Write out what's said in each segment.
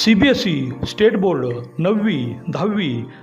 C B S E state board नववी दहावी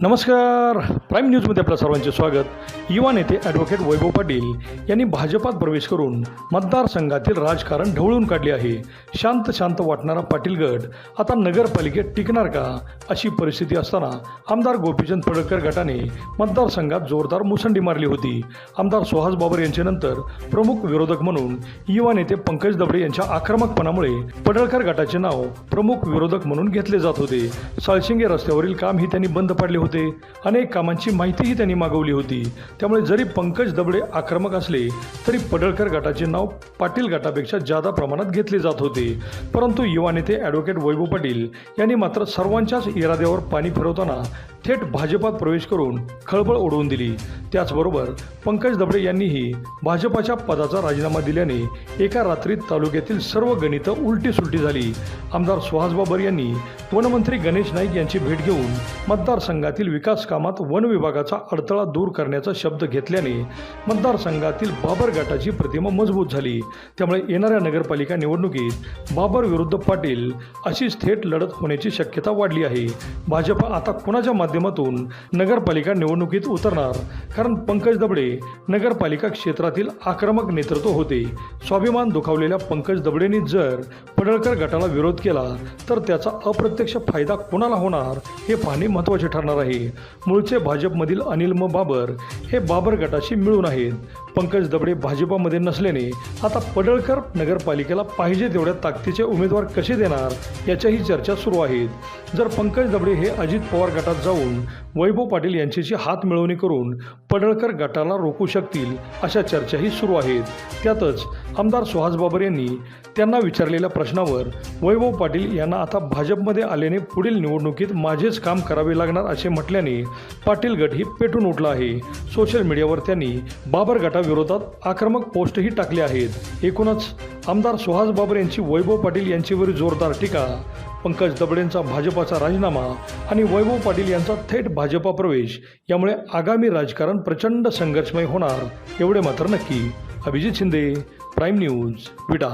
नमस्कार. प्राईम न्यूजमध्ये आपल्या सर्वांचे स्वागत. युवा नेते ॲडव्होकेट वैभव पाटील यांनी भाजपात प्रवेश करून मतदारसंघातील राजकारण ढवळून काढले आहे. शांत शांत वाटणारा पाटील गट आता नगरपालिकेत टिकणार का? अशी परिस्थिती असताना आमदार गोपीचंद पडळकर गटाने मतदारसंघात जोरदार मुसंडी मारली होती. आमदार सुहास बाबर यांच्यानंतर प्रमुख विरोधक म्हणून युवा नेते पंकज दबडे यांच्या आक्रमकपणामुळे पडळकर गटाचे नाव प्रमुख विरोधक म्हणून घेतले जात होते. साळशिंगे रस्त्यावरील कामही त्यांनी बंद पाडले होते. अनेक कामांची माहितीही त्यांनी मागवली होती. त्यामुळे जरी पंकज दबडे आक्रमक असले तरी पडळकर गटाचे नाव पाटील गटापेक्षा जादा प्रमाणात घेतले जात होते. परंतु युवा नेते ॲडव्होकेट वैभव पाटील यांनी मात्र सर्वांच्याच इराद्यावर पाणी फिरवताना थेट भाजपात प्रवेश करून खळबळ उडवून दिली. त्याचबरोबर पंकज दबडे यांनीही भाजपाच्या पदाचा राजीनामा दिल्याने एका रात्रीत तालुक्यातील सर्व गणितं उलटी सुलटी झाली. आमदार सुहास बाबर यांनी वनमंत्री गणेश नाईक यांची भेट घेऊन मतदारसंघातील विकास कामात वन विभागाचा अडथळा दूर करण्याचा शब्द घेतल्याने मतदारसंघातील बाबर गटाची प्रतिमा मजबूत झाली. त्यामुळे येणाऱ्या नगरपालिका निवडणुकीत बाबर विरुद्ध पाटील अशीच थेट लढत होण्याची शक्यता वाढली आहे. भाजप आता कुणाच्या माध्यमातून नगरपालिका निवडणुकीत उतरणार? कारण पंकज दबडे नगरपालिका क्षेत्रातील आक्रमक नेतृत्व होते. स्वाभिमान दुखावलेल्या पंकज दबडेंनी जर पडळकर गटाला विरोध केला तर त्याचा अप्रत्यक्ष फायदा कोणाला होणार हे पाहणे महत्त्वाचे ठरणार आहे. मूळचे भाजपमधील अनिल म बाबर हे बाबर गटाशी मिळून आहेत. पंकज दबडे भाजपामध्ये नसल्याने आता पडळकर नगरपालिकेला पाहिजे तेवढ्या ताकदीचे उमेदवार कसे देणार याच्याही चर्चा सुरू आहेत. जर पंकज दबडे हे अजित पवार गटात जाऊन वैभव पाटील यांच्याशी हात मिळवणी करून पडळकर गटाला रोखू शकतील अशा चर्चाही सुरू आहेत. त्यातच आमदार सुहास बाबर यांनी त्यांना विचारलेल्या प्रश्नावर वैभव पाटील यांना आता भाजपमध्ये आल्याने पुढील निवडणुकीत माझेच काम करावे लागणार असे म्हटल्याने पाटील गट ही पेटून उठला आहे. सोशल मीडियावर त्यांनी बाबर गटा विरोधात आक्रमक पोस्टही टाकले आहेत. एकूणच आमदार सुहास बाबर यांची वैभव पाटील यांच्यावर जोरदार टीका. पंकज दबडेंचा भाजपाचा राजीनामा आणि वैभव पाटील यांचा थेट भाजपा प्रवेश यामुळे आगामी राजकारण प्रचंड संघर्षमय होणार. एवढे मात्र नक्की. अभिजित शिंदे प्राईम न्यूज विडा